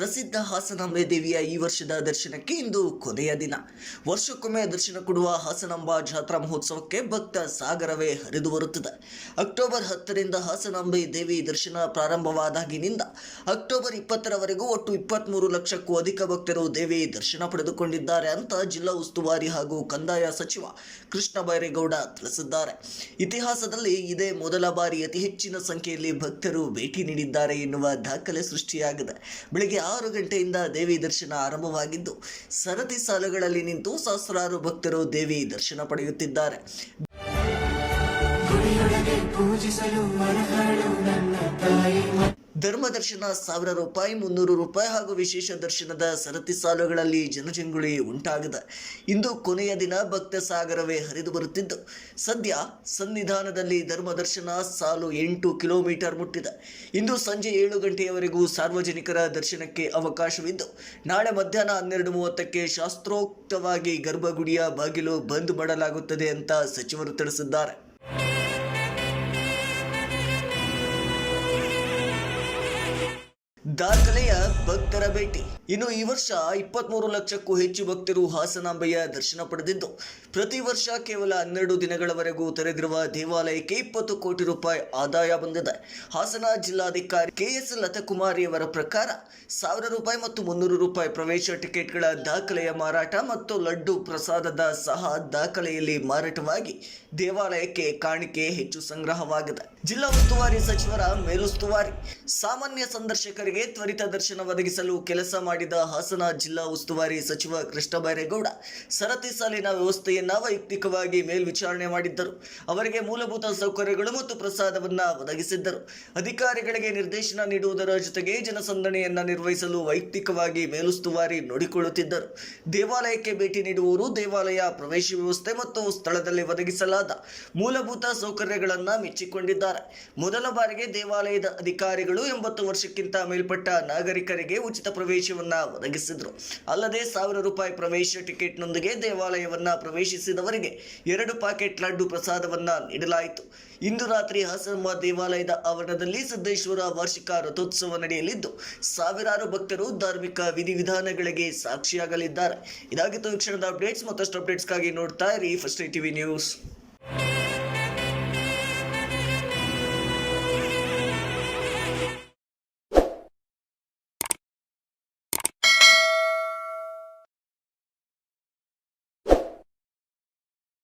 ಪ್ರಸಿದ್ಧ ಹಾಸನಾಂಬೆ ದೇವಿಯ ಈ ವರ್ಷದ ದರ್ಶನಕ್ಕೆ ಇಂದು ಕೊನೆಯ ದಿನ. ವರ್ಷಕ್ಕೊಮ್ಮೆ ದರ್ಶನ ಕೊಡುವ ಹಾಸನಾಂಬ ಜಾತ್ರಾ ಮಹೋತ್ಸವಕ್ಕೆ ಭಕ್ತ ಸಾಗರವೇ ಹರಿದು ಬರುತ್ತದೆ. ಅಕ್ಟೋಬರ್ ಹತ್ತರಿಂದ ಹಾಸನಾಂಬೆ ದೇವಿ ದರ್ಶನ ಪ್ರಾರಂಭವಾದಾಗಿನಿಂದ ಅಕ್ಟೋಬರ್ ಇಪ್ಪತ್ತರವರೆಗೂ ಒಟ್ಟು ಇಪ್ಪತ್ತ್ಮೂರು ಲಕ್ಷಕ್ಕೂ ಅಧಿಕ ಭಕ್ತರು ದೇವಿ ದರ್ಶನ ಪಡೆದುಕೊಂಡಿದ್ದಾರೆ ಅಂತ ಜಿಲ್ಲಾ ಉಸ್ತುವಾರಿ ಹಾಗೂ ಕಂದಾಯ ಸಚಿವ ಕೃಷ್ಣ ಬೈರೇಗೌಡ ತಿಳಿಸಿದ್ದಾರೆ. ಇತಿಹಾಸದಲ್ಲಿ ಇದೇ ಮೊದಲ ಬಾರಿ ಅತಿ ಹೆಚ್ಚಿನ ಸಂಖ್ಯೆಯಲ್ಲಿ ಭಕ್ತರು ಭೇಟಿ ನೀಡಿದ್ದಾರೆ ಎನ್ನುವ ದಾಖಲೆ ಸೃಷ್ಟಿಯಾಗಿದೆ. ಬೆಳಗ್ಗೆ ಆರು ಗಂಟೆಯಿಂದ ದೇವಿ ದರ್ಶನ ಆರಂಭವಾಗಿದ್ದು ಸರತಿ ಸಾಲುಗಳಲ್ಲಿ ನಿಂತು ಸಹಸ್ರಾರು ಭಕ್ತರು ದೇವಿ ದರ್ಶನ ಪಡೆಯುತ್ತಿದ್ದಾರೆ. ಧರ್ಮ ದರ್ಶನ ಸಾವಿರ ರೂಪಾಯಿ, ಮುನ್ನೂರು ರೂಪಾಯಿ ಹಾಗೂ ವಿಶೇಷ ದರ್ಶನದ ಸರತಿ ಸಾಲುಗಳಲ್ಲಿ ಜನಜಂಗುಳಿ ಉಂಟಾಗಿದೆ. ಇಂದು ಕೊನೆಯ ದಿನ ಭಕ್ತ ಸಾಗರವೇ ಹರಿದು ಬರುತ್ತಿದ್ದು. ಸದ್ಯ ಸನ್ನಿಧಾನದಲ್ಲಿ ಧರ್ಮ ದರ್ಶನ ಸಾಲು ಎಂಟು ಕಿಲೋಮೀಟರ್ ಮುಟ್ಟಿದೆ. ಇಂದು ಸಂಜೆ ಏಳು ಗಂಟೆಯವರೆಗೂ ಸಾರ್ವಜನಿಕರ ದರ್ಶನಕ್ಕೆ ಅವಕಾಶವಿದ್ದು, ನಾಳೆ ಮಧ್ಯಾಹ್ನ ಹನ್ನೆರಡು ಮೂವತ್ತಕ್ಕೆ ಶಾಸ್ತ್ರೋಕ್ತವಾಗಿ ಗರ್ಭಗುಡಿಯ ಬಾಗಿಲು ಬಂದ್ ಮಾಡಲಾಗುತ್ತದೆ ಅಂತ ಸಚಿವರು ತಿಳಿಸಿದ್ದಾರೆ. ದಾಖಲೆಯ ಭಕ್ತರ ಭೇಟಿ. ಇನ್ನು ಈ ವರ್ಷ ಇಪ್ಪತ್ಮೂರು ಲಕ್ಷಕ್ಕೂ ಹೆಚ್ಚು ಭಕ್ತರು ಹಾಸನಾಂಬೆಯ ದರ್ಶನ ಪಡೆದಿದ್ದು, ಪ್ರತಿ ವರ್ಷ ಕೇವಲ ಹನ್ನೆರಡು ದಿನಗಳವರೆಗೂ ತೆರೆದಿರುವ ದೇವಾಲಯಕ್ಕೆ ಇಪ್ಪತ್ತು ಕೋಟಿ ರೂಪಾಯಿ ಆದಾಯ ಬಂದಿದೆ. ಹಾಸನ ಜಿಲ್ಲಾಧಿಕಾರಿ ಕೆಎಸ್ ಲತಕುಮಾರಿಯವರ ಪ್ರಕಾರ, ಸಾವಿರ ರೂಪಾಯಿ ಮತ್ತು ಮುನ್ನೂರು ರೂಪಾಯಿ ಪ್ರವೇಶ ಟಿಕೆಟ್ಗಳ ದಾಖಲೆಯ ಮಾರಾಟ ಮತ್ತು ಲಡ್ಡು ಪ್ರಸಾದದ ಸಹ ದಾಖಲೆಯಲ್ಲಿ ಮಾರಾಟವಾಗಿ ದೇವಾಲಯಕ್ಕೆ ಕಾಣಿಕೆ ಹೆಚ್ಚು ಸಂಗ್ರಹವಾಗಿದೆ. ಜಿಲ್ಲಾ ಉಸ್ತುವಾರಿ ಸಚಿವರ ಮೇಲುಸ್ತುವಾರಿ, ಸಾಮಾನ್ಯ ಸಂದರ್ಶಕರಿಗೆ ತ್ವರಿತ ದರ್ಶನ ಒದಗಿಸಲು ಕೆಲಸ ಮಾಡಿದ ಹಾಸನ ಜಿಲ್ಲಾ ಉಸ್ತುವಾರಿ ಸಚಿವ ಕೃಷ್ಣ ಬೈರೇಗೌಡ ಸರತಿ ಸಾಲಿನ ವ್ಯವಸ್ಥೆಯನ್ನ ವೈಯಕ್ತಿಕವಾಗಿ ಮೇಲ್ವಿಚಾರಣೆ ಮಾಡಿದ್ದರು. ಅವರಿಗೆ ಮೂಲಭೂತ ಸೌಕರ್ಯಗಳು ಮತ್ತು ಪ್ರಸಾದವನ್ನ ಒದಗಿಸಿದ್ದರು. ಅಧಿಕಾರಿಗಳಿಗೆ ನಿರ್ದೇಶನ ನೀಡುವುದರ ಜೊತೆಗೆ ಜನಸಂದಣಿಯನ್ನ ನಿರ್ವಹಿಸಲು ವೈಯಕ್ತಿಕವಾಗಿ ಮೇಲುಸ್ತುವಾರಿ ನೋಡಿಕೊಳ್ಳುತ್ತಿದ್ದರು. ದೇವಾಲಯಕ್ಕೆ ಭೇಟಿ ನೀಡುವವರು ದೇವಾಲಯ ಪ್ರವೇಶ ವ್ಯವಸ್ಥೆ ಮತ್ತು ಸ್ಥಳದಲ್ಲಿ ಒದಗಿಸಲಾದ ಮೂಲಭೂತ ಸೌಕರ್ಯಗಳನ್ನು ಮೆಚ್ಚಿಕೊಂಡಿದ್ದಾರೆ. ಮೊದಲ ಬಾರಿಗೆ ದೇವಾಲಯದ ಅಧಿಕಾರಿಗಳು ಎಂಬತ್ತು ವರ್ಷಕ್ಕಿಂತ ಮೇಲ್ಪಟ್ಟ ನಾಗರಿಕರಿಗೆ ಉಚಿತ ಪ್ರವೇಶವನ್ನ ಒದಗಿಸಿದ್ರು. ಅಲ್ಲದೆ ಸಾವಿರ ರೂಪಾಯಿ ಪ್ರವೇಶ ಟಿಕೆಟ್ನೊಂದಿಗೆ ದೇವಾಲಯವನ್ನ ಪ್ರವೇಶಿಸಿದವರಿಗೆ ಎರಡು ಪ್ಯಾಕೆಟ್ ಲಡ್ಡು ಪ್ರಸಾದವನ್ನ ನೀಡಲಾಯಿತು. ಇಂದು ರಾತ್ರಿ ಹಾಸನಮ್ಮ ದೇವಾಲಯದ ಆವರಣದಲ್ಲಿ ಸಿದ್ದೇಶ್ವರ ವಾರ್ಷಿಕ ರಥೋತ್ಸವ ನಡೆಯಲಿದ್ದು, ಸಾವಿರಾರು ಭಕ್ತರು ಧಾರ್ಮಿಕ ವಿಧಿವಿಧಾನಗಳಿಗೆ ಸಾಕ್ಷಿಯಾಗಲಿದ್ದಾರೆ. ಇದಾಗಿತ್ತು ಕ್ಷಣದ ಅಪ್ಡೇಟ್ಸ್, ಮತ್ತಷ್ಟು ಅಪ್ಡೇಟ್ಸ್ಗಾಗಿ ನೋಡ್ತಾ ಇರಿ ಫಸ್ಟ್ ಟಿವಿ ನ್ಯೂಸ್.